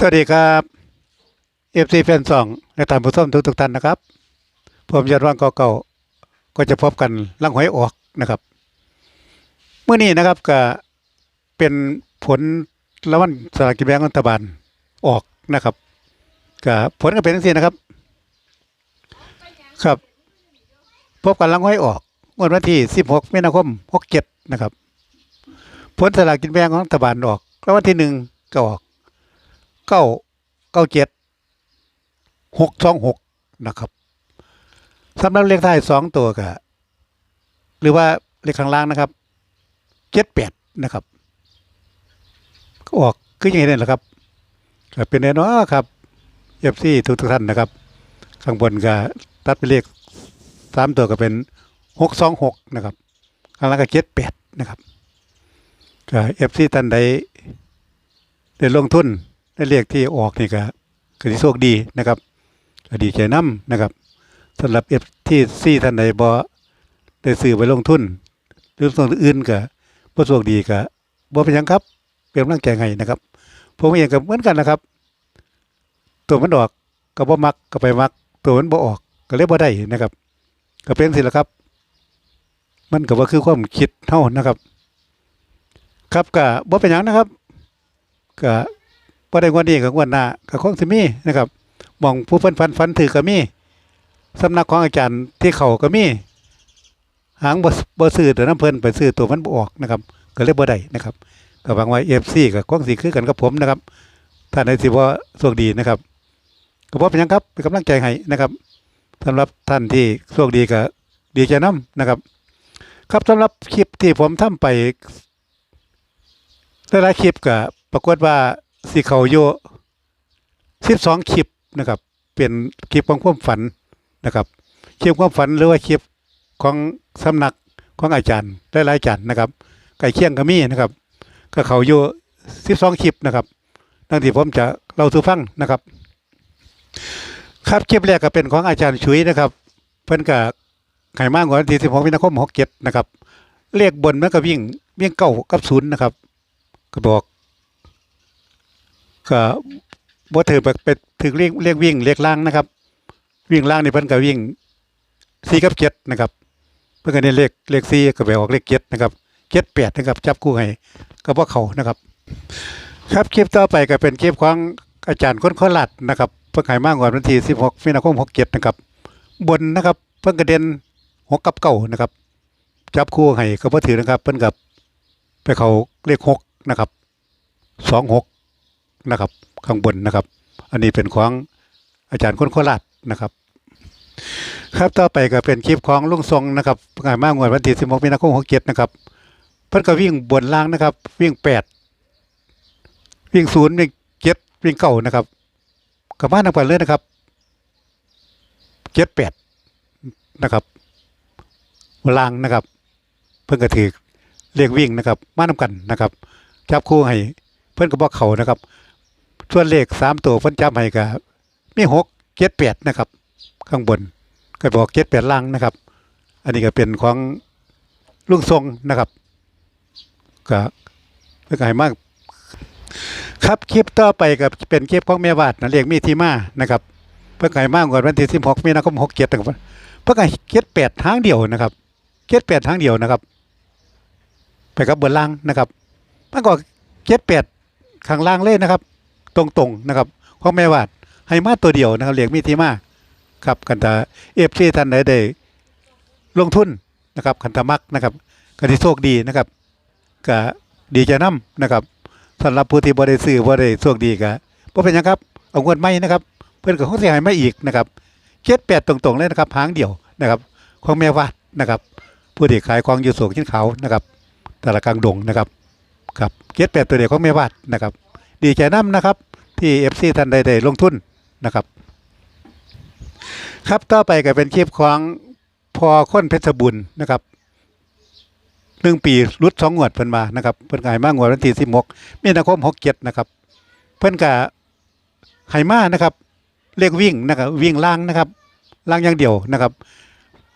สวัสดีครับเอฟซีแฟนสองและท่านผู้ชมทุกทุกๆท่านนะครับ ผมยอดว่างเก่าๆก็จะพบกันลังหวยออกนะครับเมื่อนี้นะครับก็เป็นผลรางวัลสลากกินแบ่งรัฐบาลออกนะครับก็ผลก็เป็นทั้งสิ้นนะครับ ครับ พบกันลังหวยออกวันที่ 16มีนาคม67นะครับ ผลสลากกินแบ่งของรัฐบาลออกรางวัลที่หนึ่งก็ออก เก้าเก้าเจ็ดหกสองหกนะครับสำหรับเลขท้ายสองตัวก็หรือว่าเลขข้างล่างนะครับเจ็ดแปดนะครับ ก็ออกคืออย่างเนี้แหละครับก็เป็นแน่นอนครับเอฟซีทุกทุกท่านนะครับ ข้างบนก็ตัดเป็นเลขสามตัวก็เป็นหกสองหกนะครับข้างล่างก็เจ็ดแปดนะครับก็เอฟซีท่านใดได้ลงทุน ได้เรียกที่ออกนี่ก็ก็สิโชคดีนะครับก็ดีใจนํนะครับสำหรับเอฟที่ซี่ท่านใดบ่ได้ซื้อไปลงทุน หรือส่วนอื่นก็บ่โชคดีก็บ่เป็นหยังครับ เป็นกำลังใจให้นะครับผมเองก็เหมือนกันนะครับ ตัวมันออกก็บ่มักก็ไปมัก ตัวมันบ่ออกก็เลยบ่ได้นะครับ ก็เป็นสิละครับ มันก็บ่คือความคิดเฮานะครับ ครับก็บ่เป็นหยังนะครับก็ บ่ได้งวดนี้ก็งวดหน้าก็คงสิมีนะครับมองผู้เพิ่นฟันฟันถือก็มีสำนักของอาจารย์ที่เขาก็มี หางบ่บ่ซื้อแต่น้ำเพิ่นไปซื้อตัวมันบ่ออกนะครับ ก็เลยบ่ได้นะครับก็หวังว่า FC ก็คงสิคือกันกับผมนะครับท่านใดสิบ่โชคดีนะครับก็บ่เป็นหยังครับเป็นกำลังใจให้นะครับสำหรับท่านที่โชคดีก็ดีใจนํนะครับ ครับสำหรับคลิปที่ผมทำไปหลายๆคลิปก็ปรากฏว่า สิเขาโยสิบสองคลิปนะครับ เป็นคลิปของความฝันนะครับคลิปความฝันหรือว่าคลิปของสำนักของอาจารย์หลายๆอาจารย์นะครับไก่เคียงก็มีนะครับ ก็เขาโยสิบสองคลิปนะครับดังที่ผมจะเล่าสู่ฟังนะครับ ครับคลิปแรกก็เป็นของอาจารย์ชุยนะครับ เพิ่อนก็ไข่มากกว่าที่สิบหกมีนาคมหกเจ็ดนะครับเลขบนมันก็วิ่งวิ่งเก้ากับศูนย์นะครับ ก็บอก ก็บ่ถือไปไปถึงเรียกเรียกวิ่งเรียกล่างนะครับ วิ่งล่างนี่เพิ่นก็วิ่งสี่กับเจ็ดนะครับ เพิ่นก็ได้เลขเลขสี่ก็ไปออกเลขเจ็ดนะครับเจ็ดแปดนะครับจับคู่ให้ก็บ่เขานะครับ ครับคลิปต่อไปก็เป็นคลิปของอาจารย์คนโคราชนะครับเพิ่นให้มากกว่าวันที่16มีนาคม67นะครับ บนนะครับ เพิ่นก็เด่นหกกับเก้านะครับ จับคู่ให้ก็บ่ถือนะครับ เพิ่นกับไปเขาเลขหกนะครับสองหก นะครับ ข้างบนนะครับ อันนี้เป็นของอาจารย์คนโคราชนะครับ ครับต่อไปก็เป็นคลิปของลุงทรงนะครับงานมากงวดวันที่16มีนาคม67นะครับเพิ่นก็วิ่งบนล่างนะครับ วิ่งแปดวิ่งศูนย์วิ่งเจ็ดวิ่งเก้านะครับกับบ้านนำกันเลยนะครับเจ็ดแปดนะครับล่างนะครับ เพิ่นก็ถือเรียกวิ่งนะครับ มานำกันนะครับจับคู่ให้เพิ่นก็บอกเขานะครับ ส่วนเลขสามตัวเพิ่นจำให้ก็มีหกเจ็ดแปดนะครับ ข้างบนก็บอกเจ็ดแปดล่างนะครับ อันนี้ก็เป็นของลุงทรงนะครับก็เพื่อให้มาก ครับคลิปต่อไปก็เป็นคลิปของแม่วาดนะเรียกมีที่มานะครับ เพื่อให้มากกว่าวันที่สิบหกมีนาคมหกเจ็ดนะครับเพื่อให้เจ็ดแปดทางเดียวนะครับเจ็ดแปดทางเดียวนะครับ ไปกับบนล่างนะครับมันก็เจ็ดแปดข้างล่างเลยนะครับ ตรงๆนะครับของแม่วาดให้มาตัวเดียวนะครับเรียกมีที่มาครับกันตาเอฟซีท่านใดได้ลงทุนนะครับคันตามักนะครับก็ที่โชคดีนะครับก็ดีใจนํนะครับสำหรับผู้ที่บ่ได้ซื้อบ่ได้โชคดีก็บ่เป็นหยังครับเอางวดใหม่นะครับ เพิ่อนก็คงเสิให้มาอีกนะครับเจ็ดแปดตรงๆเลยนะครับหางเดียวนะครับของแม่วาดนะครับ ผู้ที่ขายของอยู่โศกชิ้นเขานะครับแต่ลาดกลางดงนะครับครับเจ็ดแปดตัวเดียวของแม่วาดนะครับ ดีใจน้ำนะครับ ที่เอฟซีท่านใดๆลงทุนนะครับ ครับต่อไปก็เป็นคลิปของพอค้นเพชรบุญนะครับหนึ่งปีรุดสองงวดเพิ่นมานะครับเพิ่นก็ให้มางวดวันที่สิบหกมีนาคมหกเจ็ดนะครับ เพิ่นก็ให้มานะครับเลขวิ่งนะครับวิ่งล่างนะครับล่างอย่างเดียวนะครับ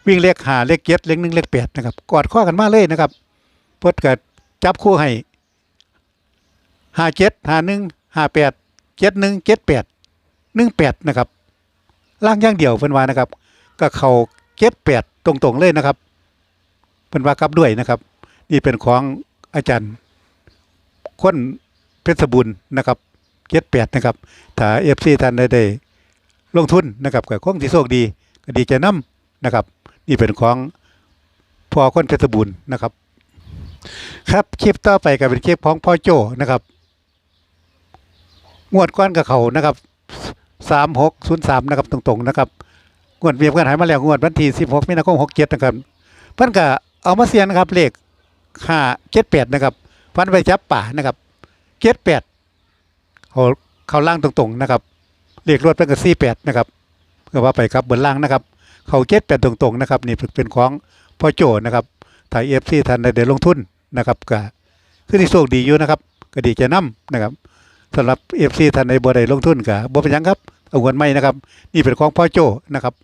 วิ่งเลขหาเลขเจ็ดเลขหนึ่งเลขแปดนะครับกอดข้อกันมาเลยนะครับเพิ่นก็จับคู่ให้ห้าเจ็ดห้าหนึ่งห้าแปด เจ็ดหนึ่งเจ็ดแปดหนึ่งแปดนะครับ ล่างย่างเดียวเพิ่นว่านะครับ ก็เขาเจ็ดแปดตรงๆเลยนะครับเพิ่นว่ากับด้วยนะครับ นี่เป็นของอาจารย์ค้นเพชรบุญนะครับเจ็ดแปดนะครับถ้าเอฟซีท่านใดได้ลงทุนนะครับก็คงที่โชคดีก็ดีใจน้ำนะครับ นี่เป็นของพ่อค้นเพชรบุญนะครับ ครับคลิปต่อไปก็เป็นคลิปของพ่อโจนะครับ งวดก้อนกับเขานะครับสามหกศูนย์สามนะครับตรงๆนะครับงวดเวียบกันหายมาแล้วงวดวันที่สิบหกมีนาคมหกเจ็ดนะครับเพิ่นก็เอามาเสียนะครับเลขห้าเจ็ดแปดนะครับฟันไปจับป่านะครับเจ็ดแปดเขาเขาล่างตรงๆนะครับเลขรถเป็นกับสี่แปดนะครับก็ว่าไปครับบนล่างนะครับ เขาเจ็ดแปดตรงๆนะครับนี่เป็นของพ่อโจนะครับถ่ายเอฟซีทันได้ลงทุนนะครับก็คือที่โชคดีอยู่นะครับ ก็ดีใจน้ำนะครับ สำหรับเอฟซีท่านในบ่ได้ลงทุนกับบ่เป็นยังครับเอาเงินไม่นะครับ นี่เป็นของพ่อโจนะครับ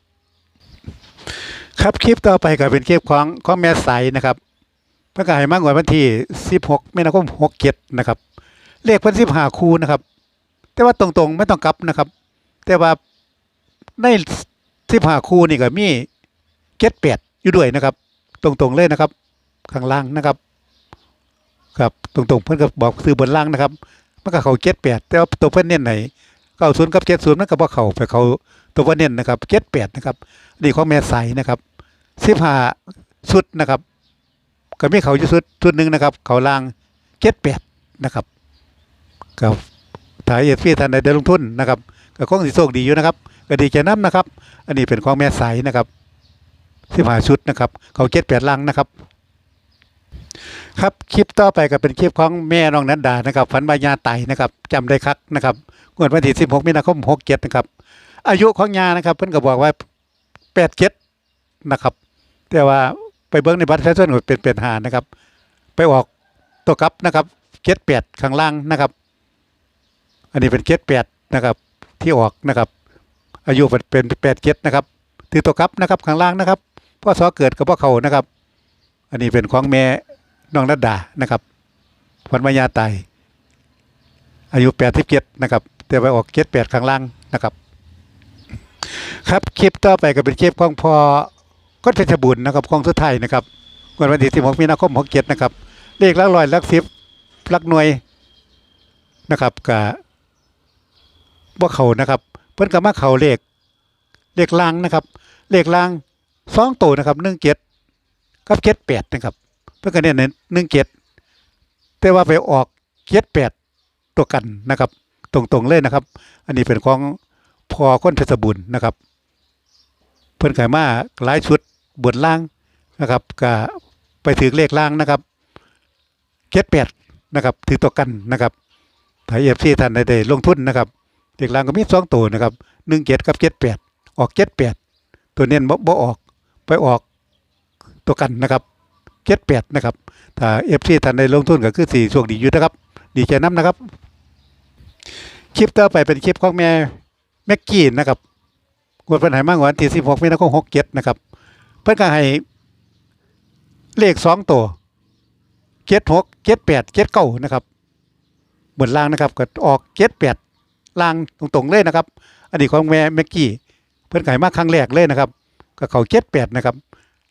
ครับคลิปต่อไปก็เป็นคลิปของของแม่ใสนะครับเพื่อการให้มากกว่าวันที่16มีนาคม67นะครับเลขเพิ่น15คู่นะครับ แต่ว่าตรงๆไม่ต้องกลับนะครับ แต่ว่าใน15คู่นี่ก็มี78อยู่ด้วยนะครับ ตรงๆเลยนะครับ ข้างล่างนะครับ ครับตรงๆเพิ่อนก็บอกซื้อบนล่างนะครับ มันก็เขาเจ็ดแปดแต่ว่าตัวเพิ่อนเน้นไหนเก้าศูนย์กับเจ็ดศูนย์มันก็บ่เขาไปเขาตัวเพิ่นเน้นนะครับเจ็ดแปดนะครับนี่ของแม่ใสนะครับสิบห้าชุดนะครับ ก็มีเขาอยู่ชุดชุดหนึ่งนะครับ เขาล่างเจ็ดแปดนะครับกับถ่ายเอฟพีท่านใดได้ลงทุนนะครับก็คงสิโชคดีอยู่นะครับ ก็ดีใจน้ำนะครับ อันนี้เป็นของแม่ใสนะครับสิบห้าชุดนะครับ เขาเจ็ดแปดล่างนะครับ ครับคลิปต่อไปก็เป็นคลิปของแม่น้องนันดานะครับฝันวายาไตนะครับจำได้คักนะครับงวดวันที่16มีนาคม67นะครับ อายุของยานะครับ เพิ่นก็บอกว่า87นะครับ แต่ว่าไปเบิ่งในบัตรประชาชนก็เป็นเป็นหานะครับ ไปออกตัวกับนะครับ78ข้างล่างนะครับ อันนี้เป็น78นะครับที่ออกนะครับ อายุเป็น87นะครับถือตัวกับนะครับข้างล่างนะครับพ่อสอเกิดกับพ่อเขานะครับ อันนี้เป็นของแม่ น้องนัดดานะครับวันมายาตาย อายุแปดสิบเจ็ดนะครับแต่ไปออกเจ็ดแปดข้างล่างนะครับ ครับคลิปต่อไปก็เป็นคลิปของพอก็เพชรบุญนะครับของสุดท้ายนะครับวันวันที่สิบหกมีนาคมหกเจ็ดนะครับเลขลักร้อยลักสิบลักหน่วยนะครับกับบ่เขานะครับ เพิ่นก็มาเขาเลขเลขล่างนะครับ เลขล่างสองตัวนะครับหนึ่งเจ็ดกับเจ็ดแปดนะครับ เพื่อกันเนี่ยหนึ่งเจ็ดแต่ว่าไปออกเจ็ดแปดตัวกันนะครับ ตรงๆเลยนะครับ อันนี้เป็นของพอคนเพชรบุญนะครับ เพื่อนขายมาหลายชุดบนล่างนะครับก็ไปถือเลขล่างนะครับเจ็ดแปดนะครับถือตัวกันนะครับถ้าเอฟซีท่านใดๆลงทุนนะครับเลขล่างก็มีสองตัวนะครับหนึ่งเจ็ดกับเจ็ดแปดออกเจ็ดแปดตัวเน้นบ่บ่ออกไปออกตัวกันนะครับ เจ็ดแปดนะครับถ้าเอฟซีท่านใดลงทุนก็คือสี่โชคดีอยู่นะครับ ดีใจน้ำนะครับ คลิปต่อไปเป็นคลิปของแม่แม็กกี้นะครับงวดเพิ่นให้มากกว่านที่สิบหกมีนาคมหกเจ็ดนะครับ เพิ่นก็ให้เลขสองตัวเจ็ดหกเจ็ดแปดเจ็ดเก้านะครับบนล่างนะครับก็ออกเจ็ดแปดล่างตรงๆเลยนะครับ อันนี้ของแม่แม็กกี้ เพิ่นขายมากครั้งแรกเลยนะครับ ก็เขาเจ็ดแปดนะครับ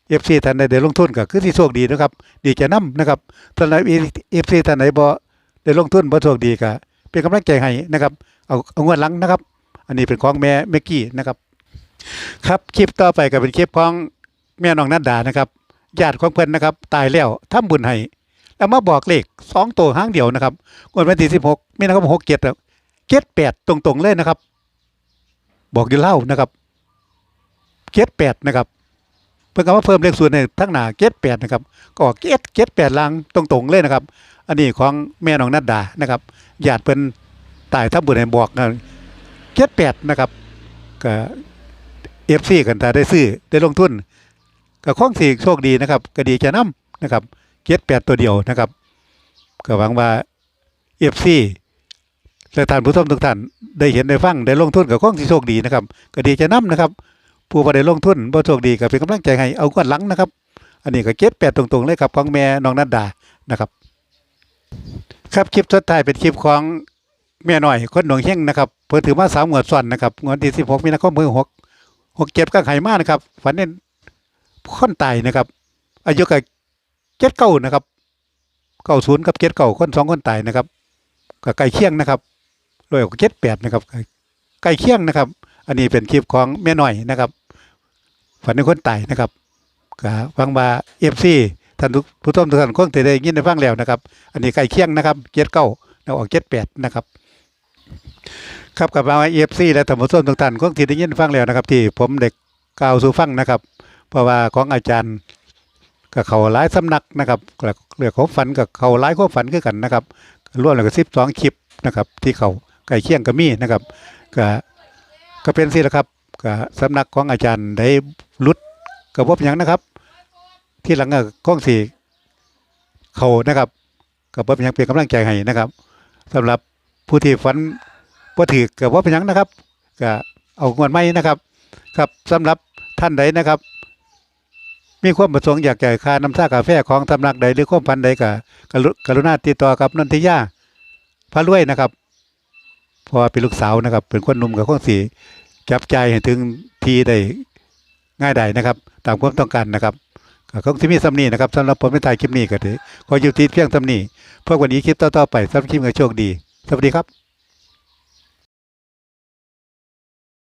เอฟซีท่านใดได้ลงทุนก็คือที่โชคดีนะครับ ดีใจน้ำนะครับสำหรับเอฟซีท่านใดบ่ได้ลงทุนบ่โชคดีก็เป็นกำลังใจให้นะครับ เอาเอางวดหลังนะครับ อันนี้เป็นของแม่เมกกี้นะครับ ครับคลิปต่อไปก็เป็นคลิปของแม่น้องนัดดานะครับญาติของเพิ่อนนะครับ ตายแล้วทำบุญให้แล้วมาบอกเลขสองตัวห้างเดียวนะครับวันที่สิบหกมีนาคมหกเจ็ดเจ็ดแปดตรงๆเลยนะครับ บอกอยู่เล่านะครับเจ็ดแปดนะครับ พิ่งก็มาเพิ่มเลขส่วนในทั้งหน้าเจ็ดแปดนะครับก็ออกเจ็ดเจ็ดแปดลังตรงๆเลยนะครับ อันนี้ของแม่น้องนัดดานะครับญาติเพิ่นตายทับบุญให้บอกนะเจ็ดแปดนะครับก็เอฟซีกันถ้าได้ซื้อได้ลงทุนก็คล้องสี่โชคดีนะครับ ก็ดีจะนํนะครับเจ็ดแปดตัวเดียวนะครับ ก็หวังว่าเอฟซีและท่านผู้ชมทุกท่านได้เห็นได้ฟังได้ลงทุนกับข้องที่โชคดีนะครับ ก็ดีจะนํนะครับ ผู้บ่ได้ลงทุนบ่โชคดีก็เป็นกำลังใจให้เอาก้อนหลังนะครับ อันนี้ก็เจ็ดแปดตรงๆเลยครับของแม่น้องนัดดานะครับ ครับคลิปสุดท้ายเป็นคลิปของแม่หน้อยคนหนองเฮงนะครับเพิ่นถือมาสามงวดซ้อนนะครับงวดที่16มีนาคมมื้อ6 6เก็บก็ไหมานะครับฝันเห็นคนตายนะครับ อายุก็เจ็ดเก้านะครับเก้าศูนย์กับเจ็ดเก้าคนสองคนตายนะครับก็ใกล้เคียงนะครับรวยกว่าเจ็ดแปดนะครับใกล้เคียงนะครับ อันนี้เป็นคลิปของแม่น้อยนะครับ ฝันเห็นคนตายนะครับก็ฟังว่าเอฟซีท่านทุผู้ชมทุกท่านคงจะได้ยินได้ฟังแล้วนะครับ อันนี้ใกล้เคียงนะครับเจ็ดเก้าแล้วออกเจ็ดแปดนะครับครับกับมาเอฟซีและท่านผู้ชมทุกท่านคงที่ได้ยินฟังแล้วนะครับ ที่ผมเด็กกล่าวสู่ฟังนะครับ เพราะว่าของอาจารย์กับเขาหลายสำนักนะครับเรื่องของฝันกับเขาหลายความฝันคือกันนะครับรวมแล้วก็สิบสองคลิปนะครับ ที่เขาใกล้เคียงกับมีนะครับก็ ก็เป็นสิละครับก็สำนักของอาจารย์ได้รุดกับพบหยังนะครับ ที่หลังก็ข้องสี่เขานะครับกับพบหยังเป็นกำลังใจให้นะครับสำหรับผู้ที่ฝันบ่ถือกับว่าเป็นยังนะครับก็เอางวดไม้นะครับครับสำหรับท่านใดนะครับ มีความประสงค์อยากจ่ายค่าน้ำชากาแฟของสำนักใดหรือความพันใดก็กรุกรุณาติดต่อกับนันทิยาพระรวยนะครับ เพราะว่าเป็นลูกสาวนะครับ เป็นคนหนุ่มกับคนสีจับใจให้ถึงทีได้ง่ายไดนะครับ ตามความต้องการนะครับก็คงที่มีสำนีนะครับสำหรับผมไม่ตายคลิปนี้ก็ถือขออยู่ที่เพียงสำนีเพื่อวันนี้คลิปต่อๆไปสำหรับคลิปก็โชคดี สวัสดีครับ